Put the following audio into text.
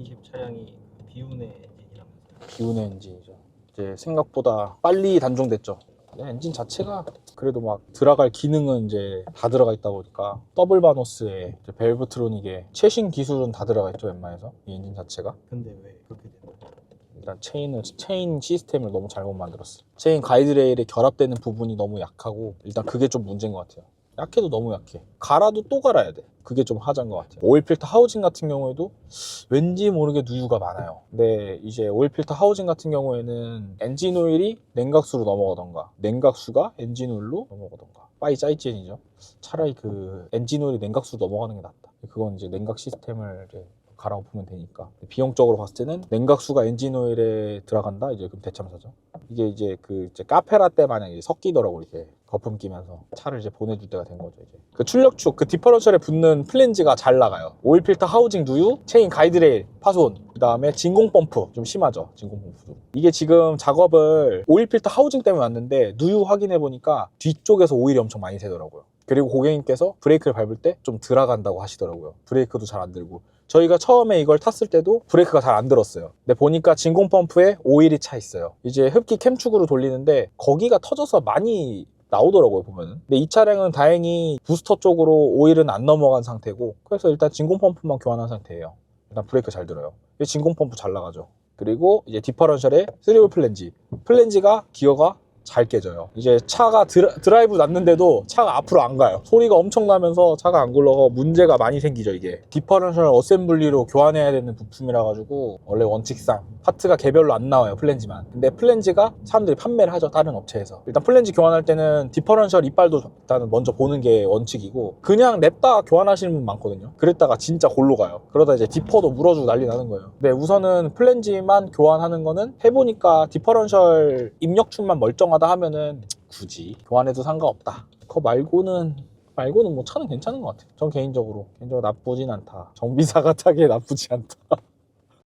2020 차량이 그 비운의 엔진이라면서요. 비운의 엔진이죠. 이제 생각보다 빨리 단종됐죠. 근데 엔진 자체가 그래도 막 들어갈 기능은 이제 다 들어가 있다 보니까 더블 바노스에 이제 벨브트로닉에 최신 기술은 다 들어가 있죠 웬만해서 이 엔진 자체가 근데 왜 그렇게 됐나요? 일단 체인을 체인 시스템을 너무 잘못 만들었어요. 체인 가이드레일에 결합되는 부분이 너무 약하고 일단 그게 좀 문제인 것 같아요. 약해도 너무 약해. 갈아도 또 갈아야 돼. 그게 좀 하자인 것 같아요. 오일 필터 하우징 같은 경우에도 왠지 모르게 누유가 많아요. 근데 이제 오일 필터 하우징 같은 경우에는 엔진 오일이 냉각수로 넘어가던가 냉각수가 엔진 오일로 넘어가던가 빠이 짜이찐이죠. 차라리 그 엔진 오일이 냉각수로 넘어가는 게 낫다. 그건 이제 냉각 시스템을 이제 갈아엎으면 되니까 비용적으로 봤을 때는 냉각수가 엔진 오일에 들어간다 이제 그럼 대참사죠 이게 이제 그 이제 카페라떼 이제 섞이더라고 이렇게 거품 끼면서 차를 이제 보내줄 때가 된 거죠 이제. 그 출력축 그 디퍼런셜에 붙는 플랜지가 잘 나가요. 오일 필터 하우징 누유 체인 가이드레일 파손 그 다음에 진공 펌프 좀 심하죠 진공 펌프도. 이게 지금 작업을 오일 필터 하우징 때문에 왔는데 누유 확인해 보니까 뒤쪽에서 오일이 엄청 많이 새더라고요. 그리고 고객님께서 브레이크를 밟을 때 좀 들어간다고 하시더라고요. 브레이크도 잘 안 들고. 저희가 처음에 이걸 탔을 때도 브레이크가 잘 안 들었어요. 근데 보니까 진공 펌프에 오일이 차 있어요. 이제 흡기 캠축으로 돌리는데 거기가 터져서 많이 나오더라고요 보면은. 근데 이 차량은 다행히 부스터 쪽으로 오일은 안 넘어간 상태고 그래서 일단 진공 펌프만 교환한 상태예요. 일단 브레이크 잘 들어요. 이 진공 펌프 잘 나가죠. 그리고 이제 디퍼런셜에 3홀 플랜지. 플랜지가 기어가 잘 깨져요. 이제 차가 드라, 드라이브 났는데도 차가 앞으로 안 가요. 소리가 엄청 나면서 차가 안 굴러가 문제가 많이 생기죠, 이게. 디퍼런셜 어셈블리로 교환해야 되는 부품이라 가지고 원래 원칙상 파트가 개별로 안 나와요, 플랜지만. 근데 플랜지가 사람들이 판매를 하죠, 다른 업체에서. 일단 플랜지 교환할 때는 디퍼런셜 이빨도 일단은 먼저 보는 게 원칙이고 그냥 냅다 교환하시는 분 많거든요. 그랬다가 진짜 골로 가요. 그러다 이제 디퍼도 물어주고 난리 나는 거예요. 근데 우선은 플랜지만 교환하는 거는 해보니까 디퍼런셜 입력축만 멀쩡하다 하면은 굳이 교환해도 상관없다. 그거 말고는 말고는 뭐 차는 괜찮은 것 같아요. 전 개인적으로 개인적으로 나쁘진 않다. 정비사가 타기에 나쁘지 않다.